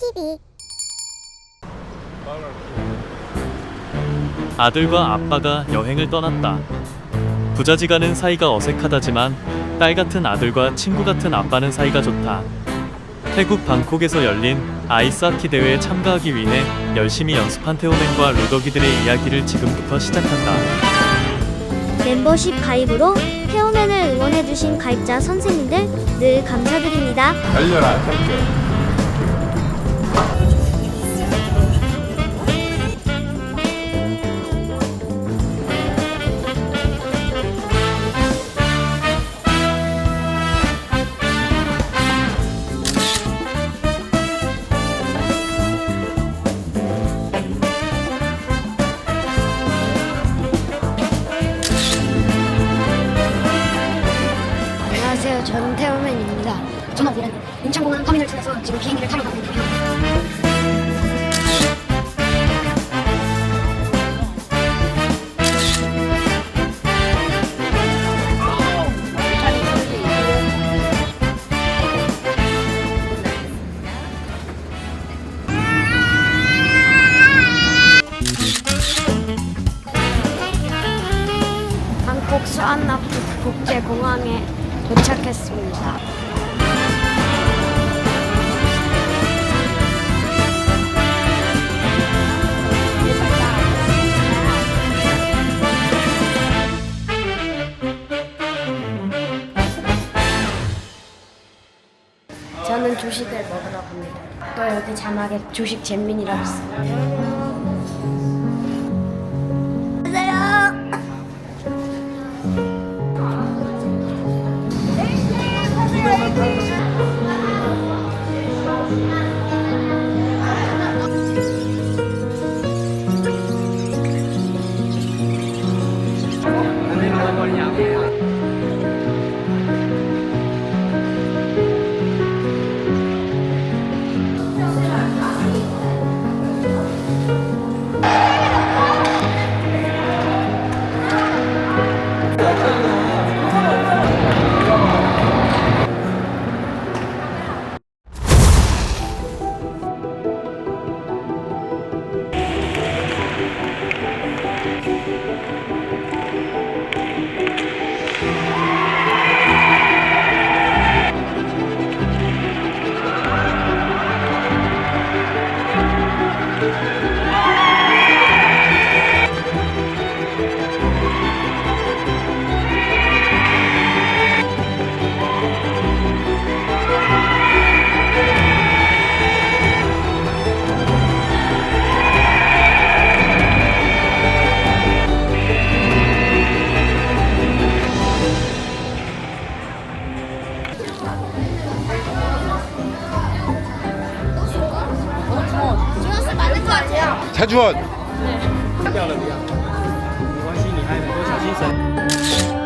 TV 아들과 아빠가 여행을 떠났다. 부자지간은 사이가 어색하다지만 딸 같은 아들과 친구 같은 아빠는 사이가 좋다. 태국 방콕에서 열린 아이스하키 대회에 참가하기 위해 열심히 연습한 태호맨과 루더기들의 이야기를 지금부터 시작한다. 멤버십 가입으로 페어맨을 응원해주신 가입자 선생님들 늘 감사드립니다. 달려라 택배 수안나프 국제공항에 도착했습니다. 저는 조식을 먹으러 갑니다. 또 여기 자막에 조식 잼민이라고 써요. 오셔야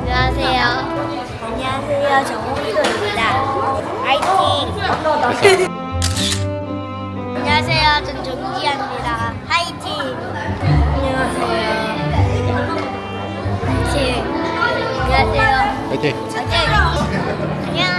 안녕하세요. 안녕하세요. 정홍소입니다. 화이팅! 안녕하세요. 전 정지아입니다. 화이팅! 안녕하세요. 화이팅! 안녕하세요. 화이팅! 화이팅! 안녕!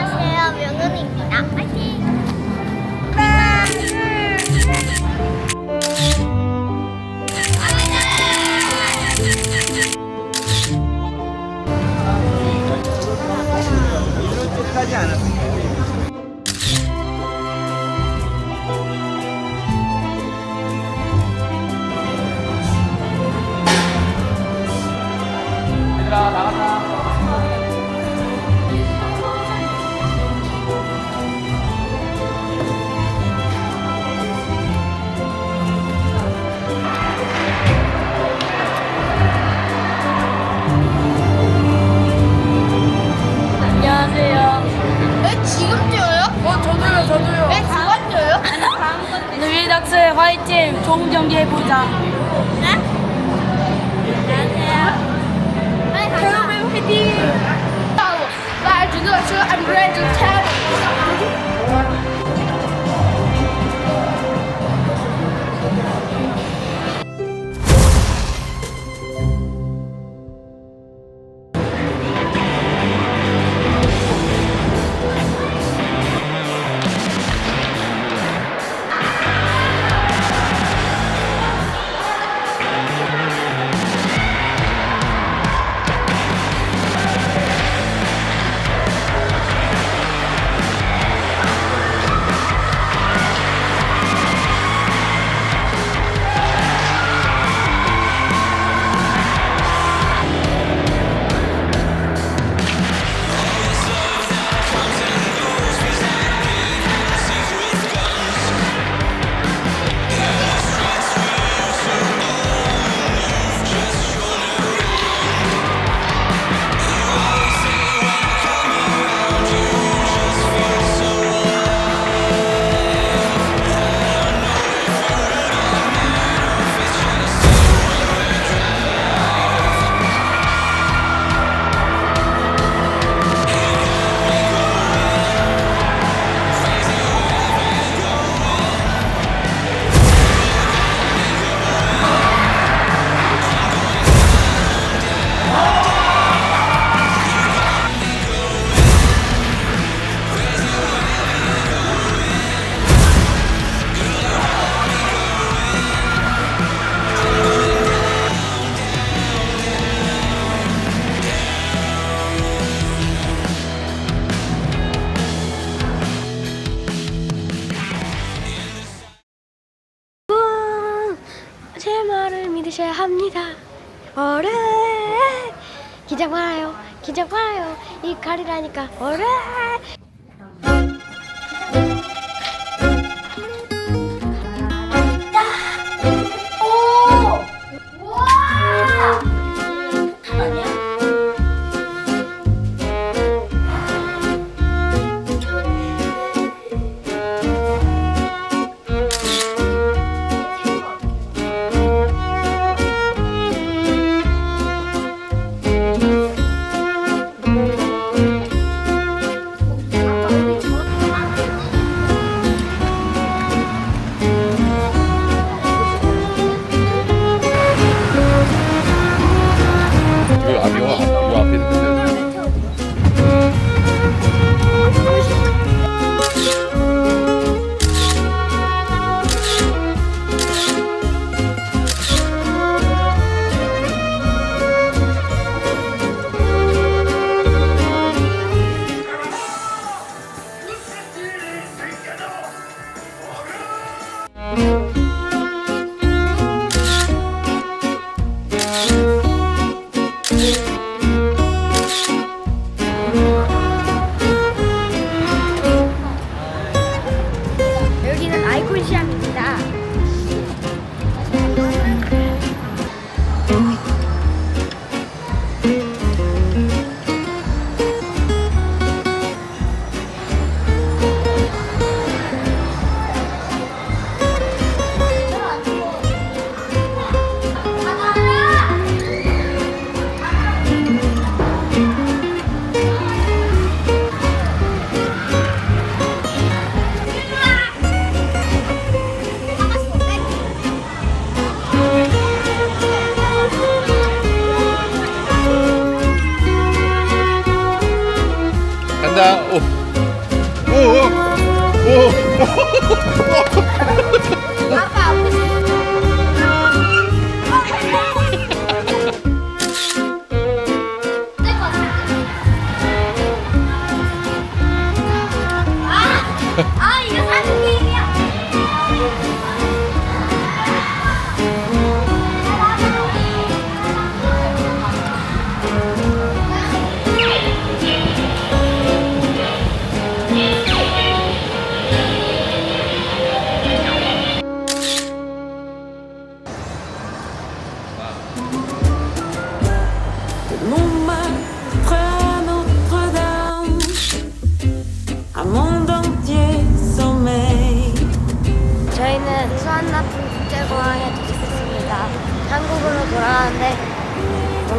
再见了. 감사합니다. 가리라니까 어른.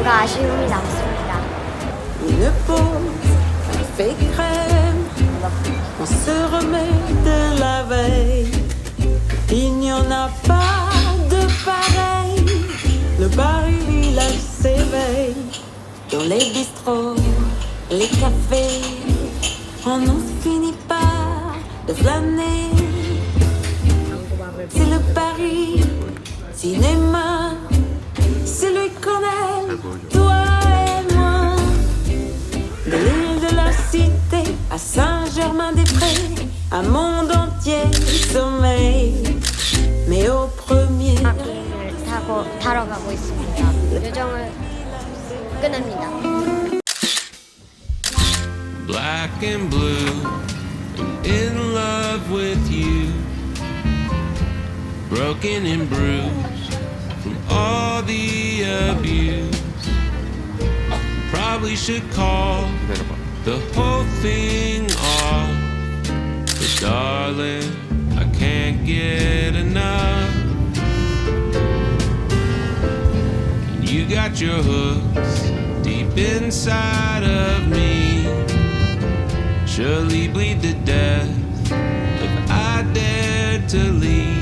뭔가 아쉬움이 남습니다. Une pause, un fait crème, on se remet de la veille. Il n'y en a pas de pareil, le Paris village s'éveille. Dans les bistrots, les cafés, on n'en finit pas de flâner. C'est le Paris cinéma, toi et moi. De l'île de la cité à Saint-Germain-des-Prés, un monde entier sommeille. Mais au premier 비행기를 타고 타러 가고 있습니다. 요정을 끝냅니다. black and blue, and in love with you. Broken and bruised from all the abuse. probably should call the whole thing off. But darling, I can't get enough. And you got your hooks deep inside of me. Surely bleed to death if I dare to leave.